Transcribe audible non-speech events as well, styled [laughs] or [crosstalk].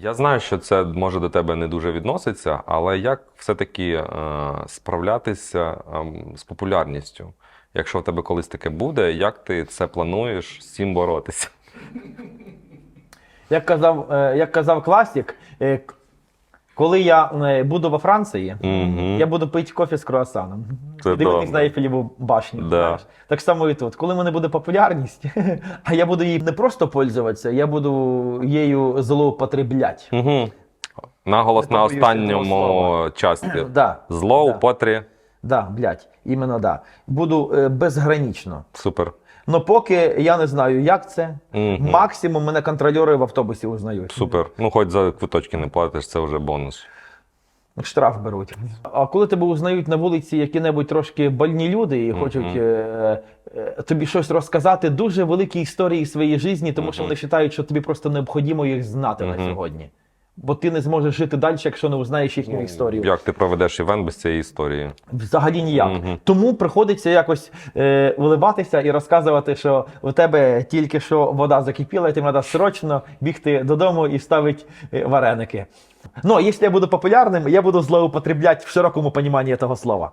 Я знаю, що це може до тебе не дуже відноситься, але як все-таки е, справлятися е, з популярністю? Якщо в тебе колись таке буде, як ти це плануєш з цим боротися? Як казав, е, як казав класік, е, коли я е, буду во Франції, Мгм. я буду пити кофе з круасаном. Це Дивитись добре. на Ейфелеву башню. Да. знаєш. Так само і тут. Коли в мене буде популярність, [laughs] а я буду її не просто пользуватися, я буду її злоупотреблять. Угу. Наголос Не на цього останньому слова. часті. Да, Зло Да. у потрі. Да, блядь, іменно да. Буду е, безгранічно. Супер. Но поки я не знаю, як це. Мгм. Максимум мене контрольори в автобусі узнають. Супер. Ну, хоч за квиточки не платиш, це вже бонус. Штраф беруть. А коли тебе узнають на вулиці які-небудь трошки больні люди і хочуть е, е, тобі щось розказати, дуже великі історії своєї житті, тому що вони вважають, що тобі просто необхідно їх знати на Мгм. сьогодні. Бо ти не зможеш жити далі, якщо не узнаєш їхню історію. Як ти проведеш івент без цієї історії? Взагалі ніяк. Угу. Тому приходиться якось е, виливатися і розказувати, що у тебе тільки що вода закипіла, і ти треба срочно бігти додому і ставити е, вареники. Ну, якщо я буду популярним, я буду злоупотребляти в широкому поніманні цього слова.